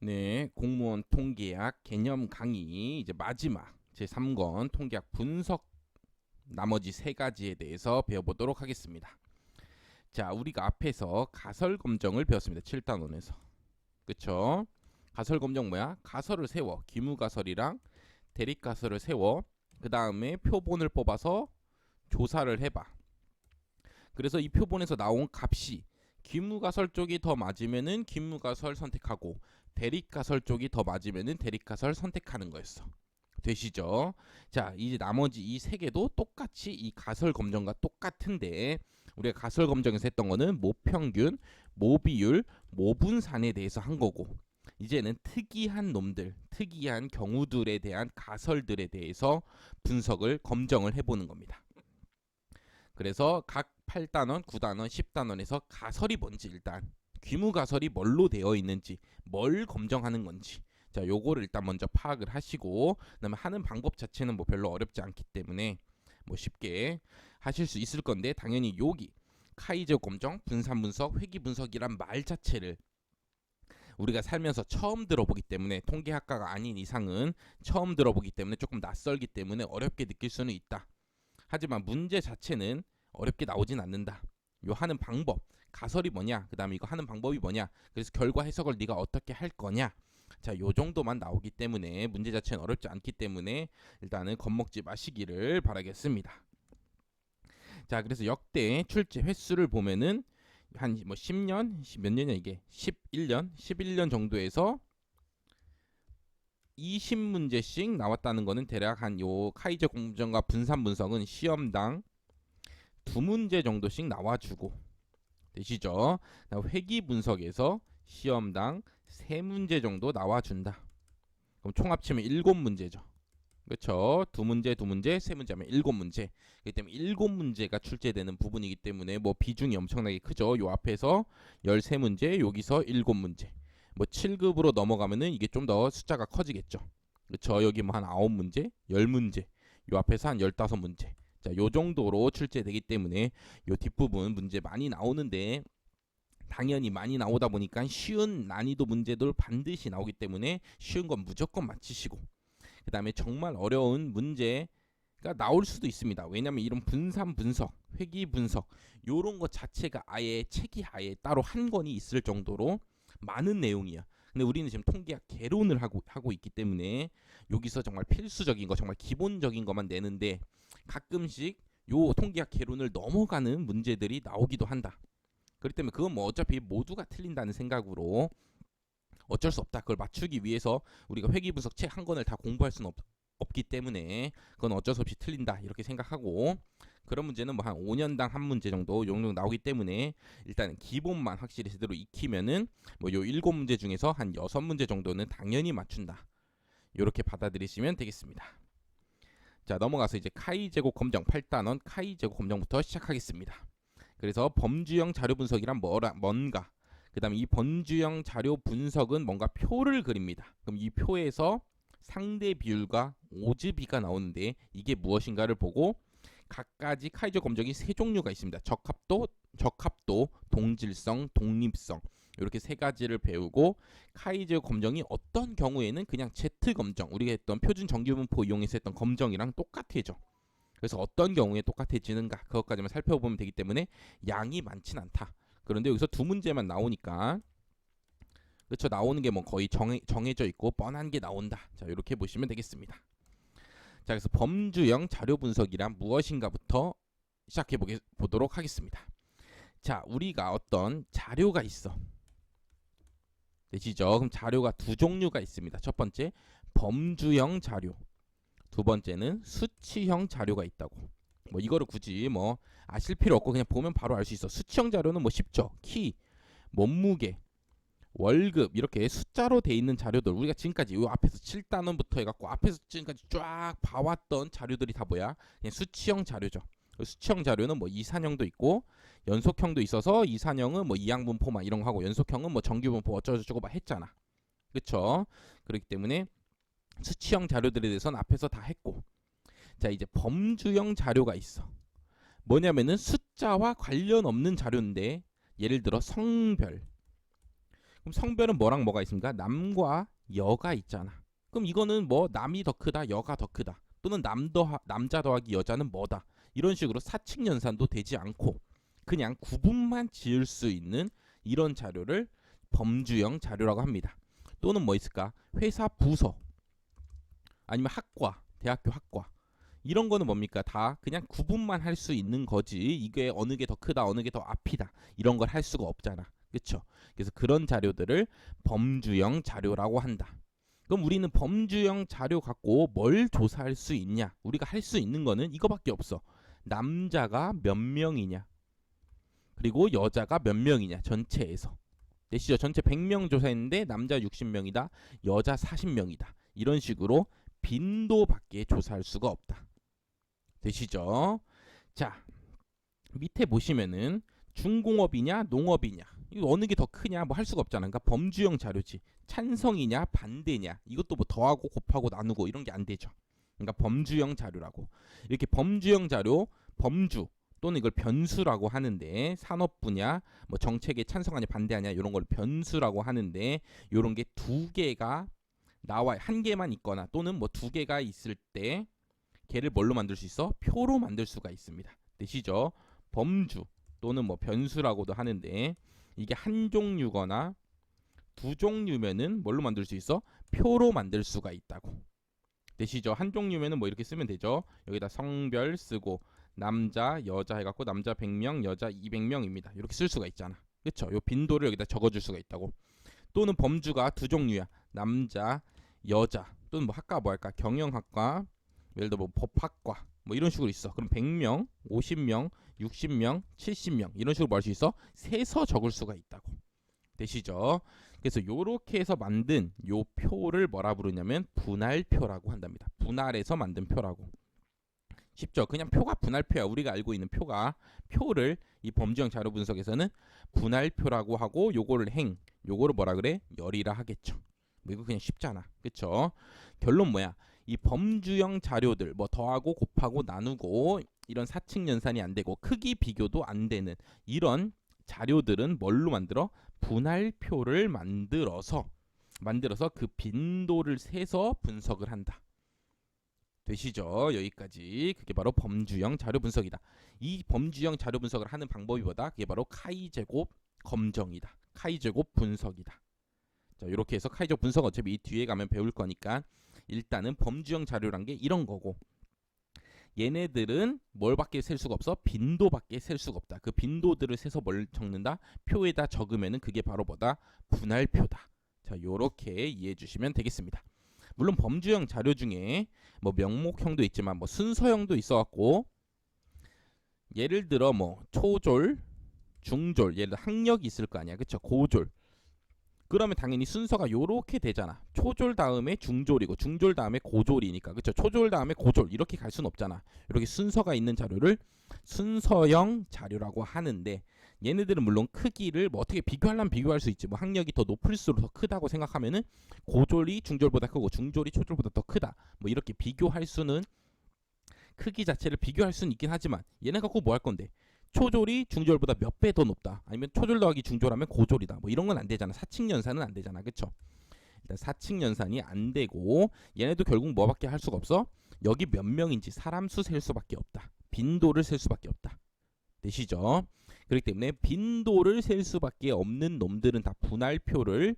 네, 공무원 통계학 개념 강의 이제 마지막 제 3권 통계학 분석 나머지 세 가지에 대해서 배워보도록 하겠습니다. 자, 우리가 앞에서 가설 검정을 배웠습니다. 7단원에서. 그쵸? 가설 검정 뭐야? 가설을 세워. 기무 가설이랑 대립 가설을 세워. 그 다음에 표본을 뽑아서 조사를 해봐. 그래서 이 표본에서 나온 값이 기무가설 쪽이 더 맞으면은 기무가설 선택하고 대립가설 쪽이 더 맞으면은 대립가설 선택하는 거였어. 되시죠? 자, 이제 나머지 이 세 개도 똑같이 이 가설 검정과 똑같은데 우리가 가설 검정에서 했던 거는 모평균, 모비율, 모분산에 대해서 한 거고 이제는 특이한 놈들, 특이한 경우들에 대한 가설들에 대해서 분석을 검정을 해보는 겁니다. 그래서 각 8단원, 9단원, 10단원에서 가설이 뭔지 일단 귀무 가설이 뭘로 되어 있는지 뭘 검정하는 건지 자 요거를 일단 먼저 파악을 하시고 그다음에 하는 방법 자체는 뭐 별로 어렵지 않기 때문에 뭐 쉽게 하실 수 있을 건데 당연히 여기 카이제 검정, 분산 분석, 회귀 분석이란 말 자체를 우리가 살면서 처음 들어보기 때문에 통계학과가 아닌 이상은 처음 들어보기 때문에 조금 낯설기 때문에 어렵게 느낄 수는 있다. 하지만 문제 자체는 어렵게 나오진 않는다. 요 하는 방법, 가설이 뭐냐, 그 다음에 이거 하는 방법이 뭐냐, 그래서 결과 해석을 네가 어떻게 할 거냐. 자, 요 정도만 나오기 때문에 문제 자체는 어렵지 않기 때문에 일단은 겁먹지 마시기를 바라겠습니다. 자, 그래서 역대 출제 횟수를 보면은 한 뭐 10년, 몇 년이야 이게? 11년, 11년 정도에서 20문제씩 나왔다는 거는 대략 한 요 카이제 공정과 분산 분석은 시험당 두 문제 정도씩 나와주고 되시죠? 회기 분석에서 시험당 세 문제 정도 나와준다. 그럼 총 합치면 일곱 문제죠. 그렇죠? 두 문제, 두 문제, 세 문제면 일곱 문제. 그렇기 때문에 일곱 문제가 출제되는 부분이기 때문에 뭐 비중이 엄청나게 크죠. 요 앞에서 열세 문제, 여기서 일곱 문제. 뭐 7급으로 넘어가면은 이게 좀 더 숫자가 커지겠죠. 그렇죠? 여기 뭐 한 아홉 문제, 열 문제. 요 앞에서 한 열다섯 문제. 자, 요 정도로 출제되기 때문에 요 뒷부분 문제 많이 나오는데 당연히 많이 나오다 보니까 쉬운 난이도 문제들 반드시 나오기 때문에 쉬운 건 무조건 맞히시고 그 다음에 정말 어려운 문제 가 나올 수도 있습니다. 왜냐하면 이런 분산 분석, 회귀 분석 요런 것 자체가 아예 책이 아예 따로 한 권이 있을 정도로 많은 내용이야. 근데 우리는 지금 통계학 개론을 하고 하고 있기 때문에 여기서 정말 필수적인 거, 정말 기본적인 것만 내는데 가끔씩 요 통계학 개론을 넘어가는 문제들이 나오기도 한다. 그렇기 때문에 그건 뭐 어차피 모두가 틀린다는 생각으로 어쩔 수 없다. 그걸 맞추기 위해서 우리가 회귀 분석 책 한 권을 다 공부할 수는 없, 없기 때문에 그건 어쩔 수 없이 틀린다. 이렇게 생각하고 그런 문제는 뭐 한 5년당 한 문제 정도 용종 나오기 때문에 일단 기본만 확실히 제대로 익히면은 뭐요 일곱 문제 중에서 한 여섯 문제 정도는 당연히 맞춘다. 이렇게 받아들이시면 되겠습니다. 자, 넘어가서 이제 카이 제곱 검정 8단원 카이 제곱 검정부터 시작하겠습니다. 그래서 범주형 자료 분석이란 뭐라 뭔가 그다음에 이 범주형 자료 분석은 뭔가 표를 그립니다. 그럼 이 표에서 상대 비율과 오즈비가 나오는데 이게 무엇인가를 보고 각가지 카이저 검정이 세 종류가 있습니다. 적합도, 적합도, 동질성, 독립성 이렇게 세 가지를 배우고 카이저 검정이 어떤 경우에는 그냥 Z 검정 우리가 했던 표준 정규분포 이용해서 했던 검정이랑 똑같아져. 그래서 어떤 경우에 똑같아지는가 그것까지만 살펴보면 되기 때문에 양이 많진 않다. 그런데 여기서 두 문제만 나오니까 그렇죠 나오는 게 뭐 거의 정해, 정해져 있고 뻔한 게 나온다. 자 이렇게 보시면 되겠습니다. 자 그래서 범주형 자료 분석이란 무엇인가부터 시작해 보도록 하겠습니다. 자 우리가 어떤 자료가 있어. 되시죠? 그럼 자료가 두 종류가 있습니다. 첫 번째 범주형 자료. 두 번째는 수치형 자료가 있다고. 뭐 이거를 굳이 뭐 아실 필요 없고 그냥 보면 바로 알 수 있어. 수치형 자료는 뭐 쉽죠. 키, 몸무게, 월급 이렇게 숫자로 돼 있는 자료들 우리가 지금까지 요 앞에서 7단원부터 해갖고 앞에서 지금까지 쫙 봐왔던 자료들이 다 뭐야? 그냥 수치형 자료죠. 그 수치형 자료는 뭐 이산형도 있고 연속형도 있어서 이산형은 뭐 이항분포만 이런 거 하고 연속형은 뭐 정규분포 어쩌고저쩌고 막 했잖아. 그쵸? 그렇기 때문에 수치형 자료들에 대해서는 앞에서 다 했고 자 이제 범주형 자료가 있어 뭐냐면은 숫자와 관련 없는 자료인데 예를 들어 성별 그럼 성별은 뭐랑 뭐가 있습니까? 남과 여가 있잖아. 그럼 이거는 뭐 남이 더 크다, 여가 더 크다. 또는 남 더 남자 더하기 여자는 뭐다. 이런 식으로 사칙 연산도 되지 않고 그냥 구분만 지을 수 있는 이런 자료를 범주형 자료라고 합니다. 또는 뭐 있을까? 회사 부서 아니면 학과, 대학교 학과 이런 거는 뭡니까? 다 그냥 구분만 할 수 있는 거지. 이게 어느 게 더 크다, 어느 게 더 앞이다. 이런 걸 할 수가 없잖아. 그렇죠? 그래서 그런 자료들을 범주형 자료라고 한다. 그럼 우리는 범주형 자료 갖고 뭘 조사할 수 있냐? 우리가 할 수 있는 거는 이거밖에 없어. 남자가 몇 명이냐? 그리고 여자가 몇 명이냐? 전체에서. 되시죠? 전체 100명 조사했는데 남자 60명이다. 여자 40명이다. 이런 식으로 빈도밖에 조사할 수가 없다. 되시죠? 자, 밑에 보시면은 중공업이냐 농업이냐 이거 어느 게 더 크냐 뭐 할 수가 없잖아. 그러니까 범주형 자료지. 찬성이냐 반대냐 이것도 뭐 더하고 곱하고 나누고 이런 게 안 되죠. 그러니까 범주형 자료라고 이렇게 범주형 자료 범주 또는 이걸 변수라고 하는데 산업 분야 뭐 정책에 찬성하냐 반대하냐 이런 걸 변수라고 하는데 이런 게 두 개가 나와 한 개만 있거나 또는 뭐 두 개가 있을 때 걔를 뭘로 만들 수 있어? 표로 만들 수가 있습니다. 되시죠? 범주 또는 뭐 변수라고도 하는데 이게 한 종류거나 두 종류면은 뭘로 만들 수 있어? 표로 만들 수가 있다고. 되시죠? 한 종류면은 뭐 이렇게 쓰면 되죠. 여기다 성별 쓰고 남자, 여자 해갖고 남자 100명, 여자 200명입니다. 이렇게 쓸 수가 있잖아. 그쵸? 요 빈도를 여기다 적어줄 수가 있다고. 또는 범주가 두 종류야. 남자, 여자 또는 뭐 학과 뭐 할까? 경영학과, 예를 들어 뭐 법학과 뭐 이런 식으로 있어. 그럼 100명, 50명, 60명, 70명 이런 식으로 뭐 할 수 있어? 세서 적을 수가 있다고. 되시죠? 그래서 요렇게 해서 만든 요 표를 뭐라 부르냐면 분할표라고 한답니다. 분할해서 만든 표라고. 쉽죠? 그냥 표가 분할표야. 우리가 알고 있는 표가 표를 이 범주형 자료 분석에서는 분할표라고 하고 요거를 행, 요거를 뭐라 그래? 열이라 하겠죠. 뭐 이거 그냥 쉽잖아. 그쵸? 결론 뭐야? 이 범주형 자료들 뭐 더하고 곱하고 나누고 이런 사칙 연산이 안 되고 크기 비교도 안 되는 이런 자료들은 뭘로 만들어? 분할표를 만들어서 만들어서 그 빈도를 세서 분석을 한다. 되시죠? 여기까지 그게 바로 범주형 자료 분석이다. 이 범주형 자료 분석을 하는 방법이 뭐다? 그게 바로 카이 제곱 검정이다. 카이 제곱 분석이다. 자, 이렇게 해서 카이 제곱 분석 어차피 이 뒤에 가면 배울 거니까 일단은 범주형 자료란 게 이런 거고 얘네들은 뭘밖에 셀 수가 없어? 빈도밖에 셀 수가 없다. 그 빈도들을 세서 뭘 적는다? 표에다 적으면은 그게 바로 뭐다? 분할표다. 자, 요렇게 이해해 주시면 되겠습니다. 물론 범주형 자료 중에 뭐 명목형도 있지만 뭐 순서형도 있어 갖고 예를 들어 뭐 초졸, 중졸, 예를 들어 학력이 있을 거 아니야. 그쵸 고졸. 그러면 당연히 순서가 요렇게 되잖아. 초졸 다음에 중졸이고 중졸 다음에 고졸이니까. 그쵸 초졸 다음에 고졸 이렇게 갈 수는 없잖아. 이렇게 순서가 있는 자료를 순서형 자료라고 하는데 얘네들은 물론 크기를 뭐 어떻게 비교하려면 비교할 수 있지. 뭐 학력이 더 높을수록 더 크다고 생각하면은 고졸이 중졸보다 크고 중졸이 초졸보다 더 크다. 뭐 이렇게 비교할 수는 크기 자체를 비교할 수는 있긴 하지만 얘네 갖고 뭐할 건데 초졸이 중졸보다 몇 배 더 높다. 아니면 초졸 더하기 중졸하면 고졸이다. 뭐 이런 건 안 되잖아. 사칙 연산은 안 되잖아. 그쵸? 일단 사칙 연산이 안 되고 얘네도 결국 뭐밖에 할 수가 없어? 여기 몇 명인지 사람 수 셀 수밖에 없다. 빈도를 셀 수밖에 없다. 되시죠? 그렇기 때문에 빈도를 셀 수밖에 없는 놈들은 다 분할표를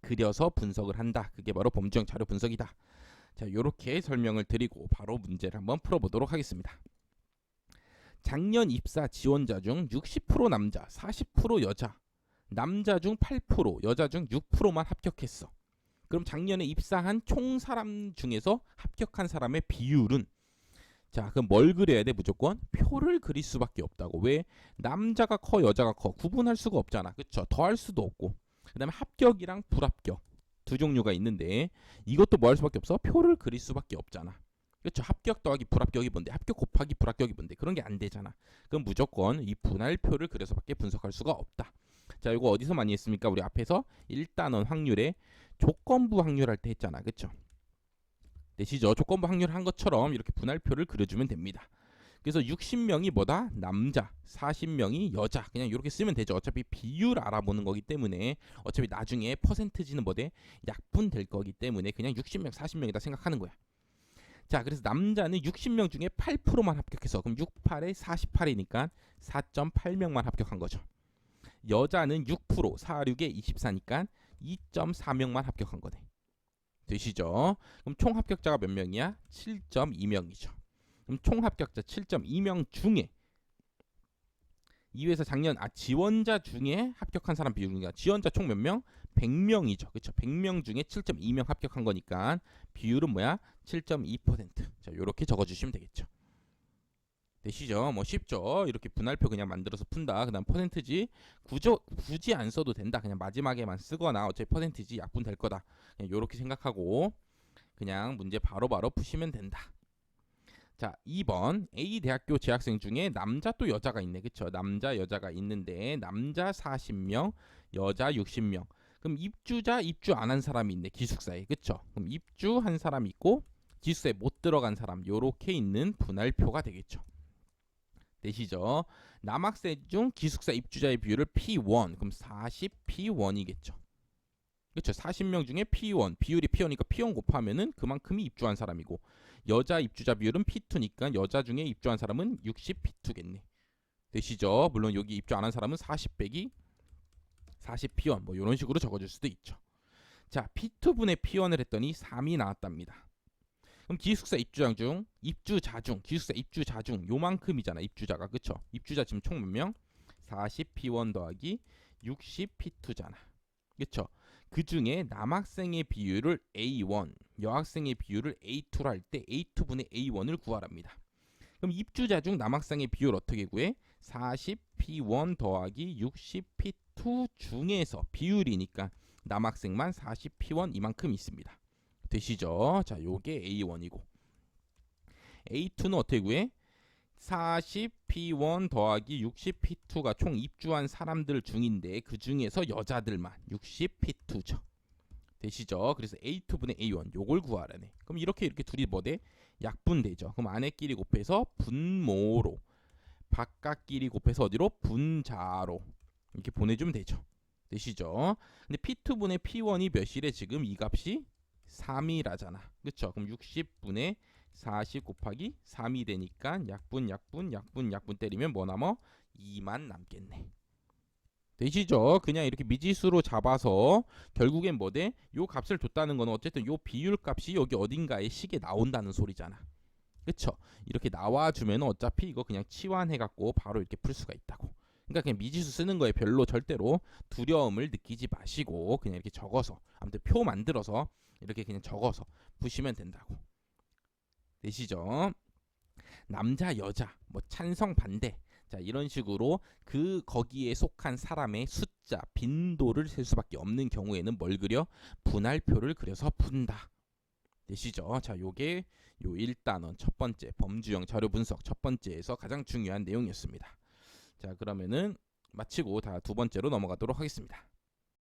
그려서 분석을 한다. 그게 바로 범주형 자료 분석이다. 자, 요렇게 설명을 드리고 바로 문제를 한번 풀어보도록 하겠습니다. 작년 입사 지원자 중 60% 남자, 40% 여자, 남자 중 8%, 여자 중 6%만 합격했어. 그럼 작년에 입사한 총 사람 중에서 합격한 사람의 비율은 자, 그럼 뭘 그려야 돼? 무조건 표를 그릴 수밖에 없다고. 왜? 남자가 커, 여자가 커. 구분할 수가 없잖아. 그쵸? 더할 수도 없고. 그 다음에 합격이랑 불합격. 두 종류가 있는데 이것도 뭐 할 수밖에 없어? 표를 그릴 수밖에 없잖아. 그렇죠. 합격 더하기 불합격이 뭔데? 합격 곱하기 불합격이 뭔데? 그런 게 안 되잖아. 그럼 무조건 이 분할표를 그려서밖에 분석할 수가 없다. 자, 이거 어디서 많이 했습니까? 우리 앞에서 1단원 확률에 조건부 확률 할 때 했잖아. 그렇죠? 되시죠? 조건부 확률 한 것처럼 이렇게 분할표를 그려주면 됩니다. 그래서 60명이 뭐다? 남자, 40명이 여자. 그냥 이렇게 쓰면 되죠. 어차피 비율 알아보는 거기 때문에 어차피 나중에 퍼센트지는 뭐돼? 약분 될 거기 때문에 그냥 60명, 40명이다 생각하는 거야. 자, 그래서 남자는 60명 중에 8%만 합격해서 그럼 68에 48이니까 4.8명만 합격한 거죠. 여자는 6%, 46에 24니까 2.4명만 합격한 거네. 되시죠? 그럼 총 합격자가 몇 명이야? 7.2명이죠. 그럼 총 합격자 7.2명 중에 이회에서 작년 아 지원자 중에 합격한 사람 비율이니까 지원자 총 몇 명? 100명이죠. 그렇죠? 100명 중에 7.2명 합격한 거니까 비율은 뭐야? 7.2%. 자, 요렇게 적어 주시면 되겠죠. 되시죠? 뭐 쉽죠? 이렇게 분할표 그냥 만들어서 푼다. 그 다음 퍼센트지 구조 굳이 안 써도 된다. 그냥 마지막에만 쓰거나 어차피 퍼센트지 약분 될 거다. 그냥 요렇게 생각하고 그냥 문제 바로바로 푸시면 된다. 자, 2번 A 대학교 재학생 중에 남자 또 여자가 있네. 그쵸? 남자 여자가 있는데 남자 40명, 여자 60명. 그럼 입주자 입주 안 한 사람이 있네. 기숙사에. 그쵸? 그럼 입주한 사람 있고 기숙사에 못 들어간 사람 요렇게 있는 분할표가 되겠죠. 되시죠? 남학생 중 기숙사 입주자의 비율을 P1 그럼 40 P1이겠죠. 그렇죠. 40명 중에 P1 비율이 P1이니까 P1 곱하면은 그만큼이 입주한 사람이고 여자 입주자 비율은 P2니까 여자 중에 입주한 사람은 60 P2겠네. 되시죠? 물론 여기 입주 안 한 사람은 40 빼기 40 P1 뭐 이런 식으로 적어줄 수도 있죠. 자, P2분의 P1을 했더니 3이 나왔답니다. 그럼 기숙사 입주자 중 입주자 중 기숙사 입주자 중 요만큼이잖아 입주자가 그쵸 입주자 지금 총 몇 명? 40 P1 더하기 60 P2잖아 그쵸 그 중에 남학생의 비율을 A1 여학생의 비율을 A2로 할 때 A2분의 A1을 구하랍니다 그럼 입주자 중 남학생의 비율 어떻게 구해? 40 P1 더하기 60 P2 중에서 비율이니까 남학생만 40 P1 이만큼 있습니다 되시죠? 자, 요게 A1이고 A2는 어떻게 구해? 40P1 더하기 60P2가 총 입주한 사람들 중인데 그 중에서 여자들만 60P2죠. 되시죠? 그래서 A2분의 A1 요걸 구하라네. 그럼 이렇게 이렇게 둘이 뭐돼? 약분되죠. 그럼 안에끼리 곱해서 분모로 바깥끼리 곱해서 어디로? 분자로 이렇게 보내주면 되죠. 되시죠? 근데 P2분의 P1이 몇이래 지금 이 값이 3이라잖아. 그쵸? 그럼 60분의 40 곱하기 3이 되니까 약분 약분 약분 약분 때리면 뭐 남어? 2만 남겠네. 되시죠? 그냥 이렇게 미지수로 잡아서 결국엔 뭐돼? 요 값을 줬다는 거는 어쨌든 요 비율 값이 여기 어딘가에 식에 나온다는 소리잖아. 그쵸? 이렇게 나와주면 어차피 이거 그냥 치환해갖고 바로 이렇게 풀 수가 있다고. 그러니까 그냥 미지수 쓰는 거에 별로 절대로 두려움을 느끼지 마시고 그냥 이렇게 적어서 아무튼 표 만들어서 이렇게 그냥 적어서 푸시면 된다고. 되시죠? 남자 여자 뭐 찬성 반대 자 이런 식으로 그 거기에 속한 사람의 숫자 빈도를 셀 수밖에 없는 경우에는 뭘 그려 분할표를 그려서 푼다. 되시죠? 자 요게 요 1단원 첫 번째 범주형 자료 분석 첫 번째에서 가장 중요한 내용이었습니다. 자 그러면은 마치고 다 두 번째로 넘어가도록 하겠습니다.